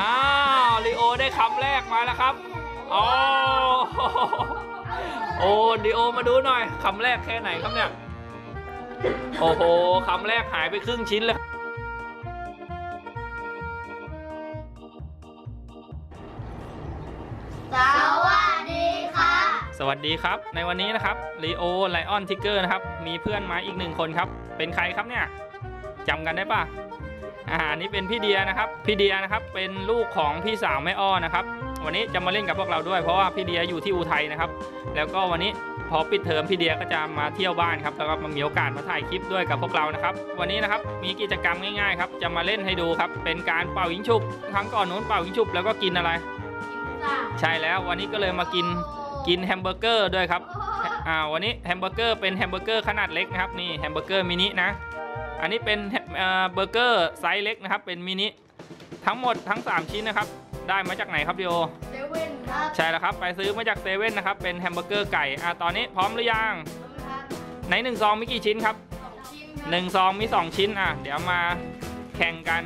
อ้าวลีโอได้คำแรกมาแล้วครับอ๋อโอ้ลีโอมาดูหน่อยคำแรกแค่ไหนครับเนี่ย โอ้โหคำแรกหายไปครึ่งชิ้นเลยสวัสดีค่ะ สวัสดีครับ ในวันนี้นะครับลีโอไลออนทิกเกอร์นะครับ มีเพื่อนมาอีกหนึ่งคนครับ เป็นใครครับเนี่ยจำกันได้ปะ อ่าอันนี้เป็นพี่เดียนะครับ พี่เดียนะครับเป็นลูกของพี่สาวแม่อ้อนะครับ วันนี้จะมาเล่นกับพวกเราด้วย เพราะว่าพี่เดียอยู่ที่อุทัยนะครับ แล้วก็วันนี้พอปิดเทอมพี่เดียก็จะมาเที่ยวบ้านครับแล้วก็มามีโอกาสมาถ่ายคลิปด้วยกับพวกเรานะครับ วันนี้นะครับมีกิจกรรมง่ายๆครับจะมาเล่นให้ดูครับ เป็นการเป่ายิงฉุบครั้งก่อนนู้นเป่ายิงฉุบแล้วก็กินอะไร ใช่แล้ววันนี้ก็เลยมากินกินแฮมเบอร์เกอร์ด้วยครับอ่าวันนี้แฮมเบอร์เกอร์เป็นแฮมเบอร์เกอร์ขนาดเล็กนะครับนี่แฮมเบอร์เกอร์มินินะ อันนี้เป็นเอ่อเบอร์เกอร์ไซส์เล็กนะครับ เป็นมินิทั้งหมดทั้ง 3 ชิ้นนะครับ ได้มาจากไหนครับดิโอเซเว่นครับใช่แล้วครับ ไปซื้อมาจากเซเว่นนะครับ เป็นแฮมเบอร์เกอร์ไก่อ่าตอนนี้พร้อมหรือยังในหนึ่งซองมีกี่ชิ้นครับสองชิ้นครับหนึ่งซองมี 2 ชิ้นอะเดี๋ยวมาแข่งกัน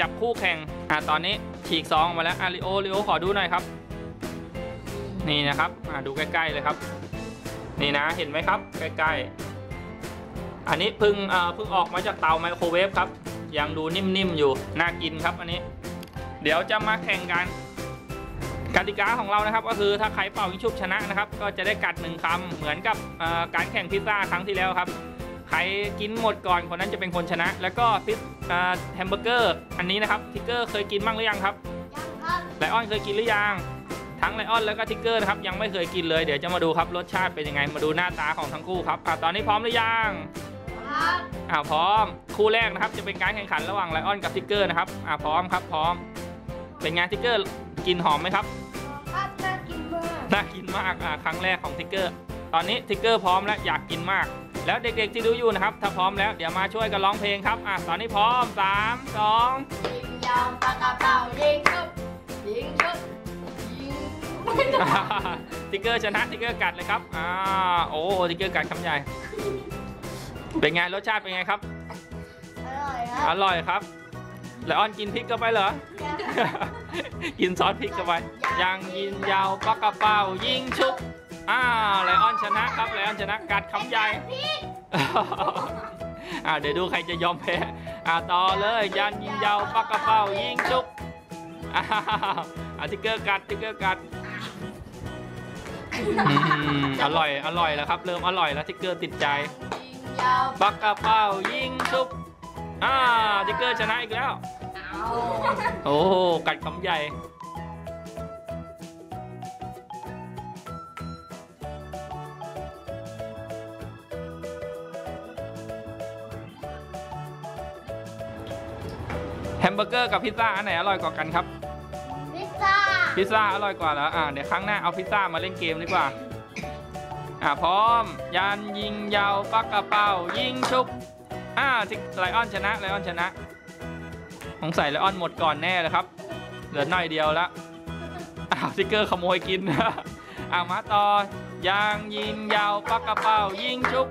จับคู่แข่งอะตอนนี้ฉีกซองมาแล้วอะลิโอลิโอขอดูหน่อยครับ นี่นะครับอะดูใกล้ๆเลยครับ นี่นะเห็นไหมครับ ใกล้ๆ อันนี้เพิ่งเอ่อเพิ่งออกมาจากเตาไมโครเวฟครับ ยังดูนิ่มๆอยู่ น่ากินครับอันนี้ เดี๋ยวจะมาแข่งกันกติกาของเรานะครับ ก็คือถ้าใครเป่ายิงชุบชนะนะครับ ก็จะได้กัดหนึ่งคำเหมือนกับเอ่อการแข่งพิซซ่าครั้งที่แล้วครับ ใครกินหมดก่อนคนนั้นจะเป็นคนชนะ แล้วก็พิซอ่าแฮมเบอร์เกอร์อันนี้นะครับทิกเกอร์เคยกินบ้างหรือยังครับยังครับไลออนเคยกินหรือยังทั้งไลออนแล้วก็ทิกเกอร์นะครับยังไม่เคยกินเลยเดี๋ยวจะมาดูครับรสชาติเป็นยังไงมาดูหน้าตาของทั้งคู่ครับอะตอนนี้พร้อมหรือยัง ครับอ่าพร้อม คู่แรกนะครับจะเป็นการแข่งขันระหว่างไลออนกับทิกเกอร์นะครับอ่าพร้อมครับพร้อม เป็นไงทิกเกอร์กินหอมไหมครับครับน่ากินมากน่ากินมากอะครั้งแรกของทิกเกอร์ ตอนนี้ทิกเกอร์พร้อมแล้วอยากกินมาก แล้วเด็กๆที่ดูอยู่นะครับ ถ้าพร้อมแล้วเดี๋ยวมาช่วยกันร้องเพลงครับอะตอนนี้พร้อม3 2ยิงยาวปากกระเป๋ายิงชุบยิงชุบยิงไม่ได้ทิกเกอร์ชนะทิกเกอร์กัดเลยครับอ่าโอ้ทิกเกอร์กัดคำใหญ่ เป็นไงรสชาติเป็นไงครับ อร่อยคอรับร่อยครับ แล้วออนกินพริกเข้าไปเหรอ กินซอสพริกเข้าไปยังยินยาวปากกระเป๋ายิงชุบอ้าวไลออนชนะครับไลออนชนะกัดคำใหญ่ อ่าเดี๋ยวดูใครจะยอมแพ้อ่าต่อเลยยันยิงยาวปากกระเป๋ายิงชุบอ้าวอ่าทิกเกอร์กัดทิกเกอร์กัดอืมอร่อยอร่อยแล้วครับ เริ่มอร่อยแล้วทิกเกอร์ติดใจ ยิงยาวปากกระเป๋ายิงชุบอ่าทิกเกอร์ชนะอีกแล้ว เอาโอ้โหกัดคำใหญ่ แฮมเบอร์เกอร์กับพิซซ่าอันไหนอร่อยกว่ากันครับ พิซซ่าพิซซ่าอร่อยกว่าแล้วอ่าเดี๋ยวครั้งหน้าเอาพิซซ่ามาเล่นเกมดีกว่า อ่าพร้อม ยันยิงยาวปักกระเป๋ายิงชุบอ่าทิกไลออนชนะไลออนชนะสงสัยไลออนหมดก่อนแน่เลยครับ เหลือหน่อยเดียวแล้วอ้าวสติกเกอร์ขโมยกินอ่ามาต่อยางยิงยาวปักกระเป๋ายิงชุบ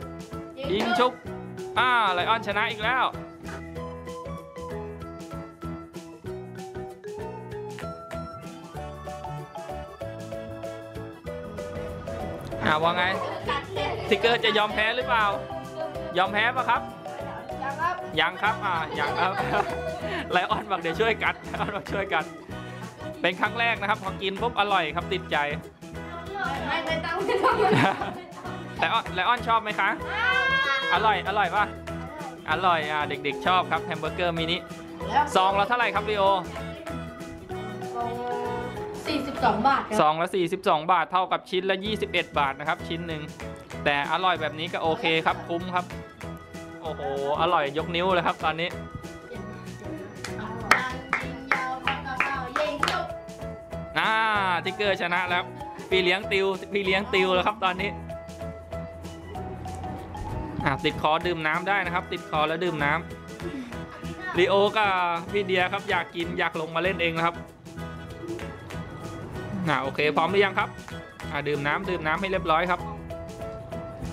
ยิงชุบอ่าไลออนชนะอีกแล้ว อ่าว่าไงสติกเกอร์จะยอมแพ้หรือเปล่า ยอมแพ้ปะครับ ยังครับยังครับอ่ายังครับไลออนบอกเดี๋ยวช่วยกัดไลออนบอกช่วยกัน เป็นครั้งแรกนะครับ พอกินปุ๊บอร่อยครับติดใจไม่ไม่ต้องไม่ต้องไลออนไลออนชอบไหมคะ อร่อยอร่อยปะอร่อยอ่าเด็กๆชอบครับแฮมเบอร์เกอร์มินิซองละเท่าไหร่ครับลีโอ สี่สิบสองบาทคซรับองละ42 บาทเท่ากับชิ้นละ 21 บาทนะครับ ชิ้นหนึ่งแต่อร่อยแบบนี้ก็โอเคครับคุ้มครับ โอ้โห อร่อยยกนิ้วเลยครับตอนนี้ยิงยาวปากกระเป๋ายิงชุบอ่าทิกเกอร์ชนะแล้ว พี่เลี้ยงติว พี่เลี้ยงติวแล้วครับตอนนี้ อ่าติดคอดื่มน้ำได้นะครับ ติดคอแล้วดื่มน้ำลีโอกับพี่เดียครับอยากกินอยากลงมาเล่นเองนะครับ อ่าโอเคพร้อมหรือยังครับอ่าดื่มน้ำดื่มน้ำให้เรียบร้อยครับ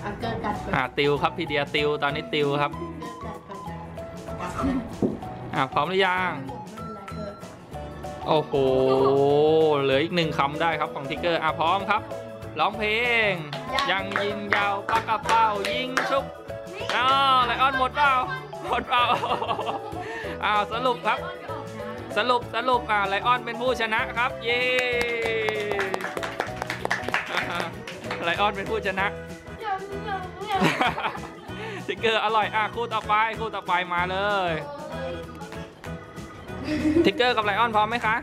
อะเกิดกัดอ่าติวครับพี่เดียติวตอนนี้ติวครับอ่าพร้อมหรือยังโอ้โหเหลืออีกหนึ่งคำได้ครับของทิกเกอร์อะพร้อมครับร้องเพลง ยังยิงยาวปากกระเป้ายิงชุบอ้าวไลออนหมดเปล่าหมดเปล่าอ้าวสรุปครับ สรุปสรุปอ่าไลออนเป็นผู้ชนะครับ เย้อ่า ไลออนเป็นผู้ชนะทิกเกอร์อร่อยอะคู่ต่อไปคู่ต่อไปมาเลยทิกเกอร์กับไลออนพร้อมไหมคะ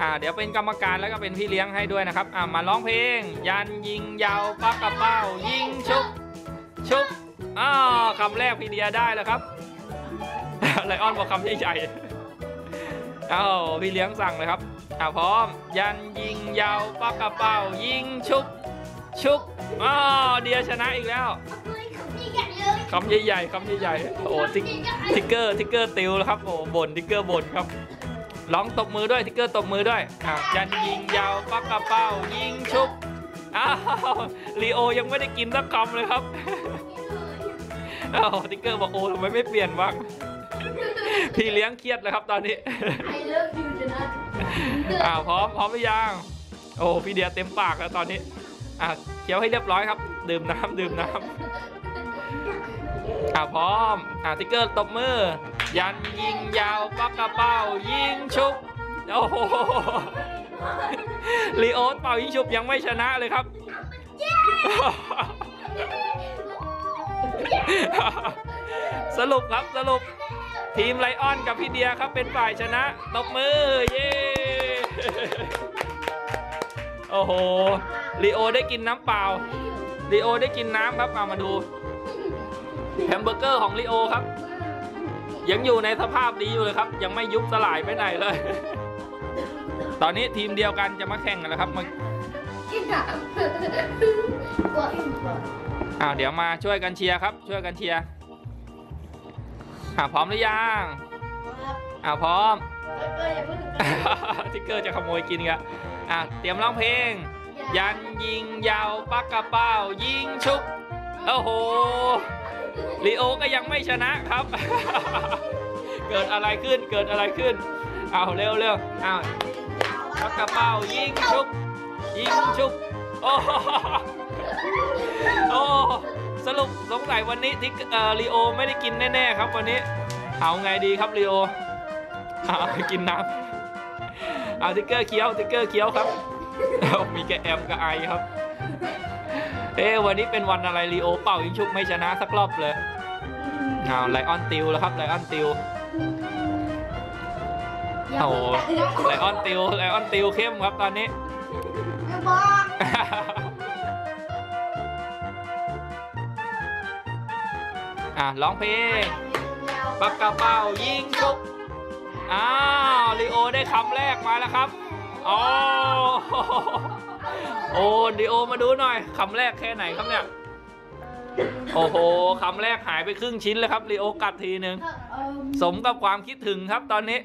อ่าเดี๋ยวเป็นกรรมการแล้วก็เป็นพี่เลี้ยงให้ด้วยนะครับอ่ามาร้องเพลง ยันยิงยาวปักกระเป้า ยิงชุบชุบอ้าวคำแรกพี่เดียได้แล้วครับไลออนบอกคำใหญ่ๆเอ้าพี่เลี้ยงสั่งเลยครับอ่าพร้อม ยันยิงยาวปักกระเป้า ยิงชุบ ชุบอ้าวเดียชนะอีกแล้วคำใหญ่ๆคำใหญ่ๆโอ้ทิกทิกเกอร์ทิกเกอร์ติวแล้วครับโอ้บ่นทิกเกอร์บ่นครับร้องตบมือด้วยทิกเกอร์ตบมือด้วยอะยันยิงยาวปักกระเป้ายิงชุบอ้าวลีโอยังไม่ได้กินสักคำเลยครับอ้าวทิกเกอร์บอกโอ้ทำไมไม่เปลี่ยนบ้างพี่เลี้ยงเครียดเลยครับตอนนี้อ้าวพร้อมพร้อมหรือยังโอ้พี่เดียเต็มปากแล้วตอนนี้ อะเคี้ยวให้เรียบร้อยครับ ดื่มน้ำดื่มน้ำอะพร้อมอะทิกเกอร์ตบมือ ยันยิงยาวปักกระเป้ายิงชุบโอ้โหลีโอเป่ายิงชุบยังไม่ชนะเลยครับสรุปครับสรุปทีมไลออนกับพี่เดียครับเป็นฝ่ายชนะตบมือ เย้ โอ้โหลีโอได้กินน้ำเปล่าลีโอได้กินน้ำครับเอามาดูแฮมเบอร์เกอร์ของลีโอครับ ยังอยู่ในสภาพดีอยู่เลยครับ ยังไม่ยุบสลายไปไหนเลย ตอนนี้ทีมเดียวกันจะมาแข่งกันแล้วครับมาอ้าวเดี๋ยวมาช่วยกันเชียร์ครับ ช่วยกันเชียร์อ่าพร้อมหรือยังอ่าพร้อม ทิกเกอร์จะขโมยกินกันอะเตรียมร้องเพลง ยันยิงยาวปักกระเป้า ยิงชุบโอ้โหลีโอก็ยังไม่ชนะครับ เกิดอะไรขึ้นเกิดอะไรขึ้น เอาเร็วเร็วเอาปักกระเป้ายิงชุบ ยิงชุบ โอ้โหโอ้สรุปสงสัยวันนี้ทิกเอ่อลีโอไม่ได้กินแน่ๆครับวันนี้ เอาไงดีครับลีโอ เอากินน้ำเอาทิกเกอร์เคี้ยวทิกเกอร์เคี้ยวครับมีแกแอมกับไอครับ เอ๊วันนี้เป็นวันอะไรลีโอเป่ายิงชุบไม่ชนะสักรอบเลยเอาไลออนติวแล้วครับไลออนติวโอ้โหไลออนติวไลออนติวเข้มครับตอนนี้อะร้องเพลงปักกระเป๋ายิงชุบ อ้าวลีโอได้คำแรกมาแล้วครับอ๋อโอ้ลีโอมาดูหน่อยคำแรกแค่ไหนครับเนี่ย โอ้โหคำแรกหายไปครึ่งชิ้นเลยครับลีโอกัดทีหนึ่งสมกับความคิดถึงครับตอนนี้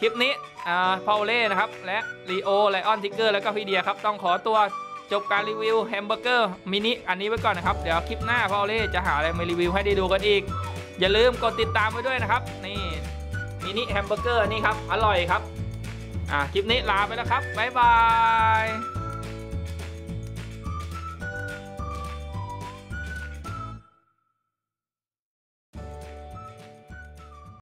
คลิปนี้อ่าพอลเล่นะครับ และลีโอไลออนทิกเกอร์แล้วก็พี่เดียครับ ต้องขอตัวจบการรีวิวแฮมเบอร์เกอร์มินิอันนี้ไว้ก่อนนะครับ เดี๋ยวคลิปหน้าพอลเล่จะหาอะไรมารีวิวให้ได้ดูกันอีก อย่าลืมกดติดตามไว้ด้วยนะครับ นี่ มินิแฮมเบอร์เกอร์นี่ครับ อร่อยครับ อะคลิปนี้ลาไปแล้วครับ บ๊ายบาย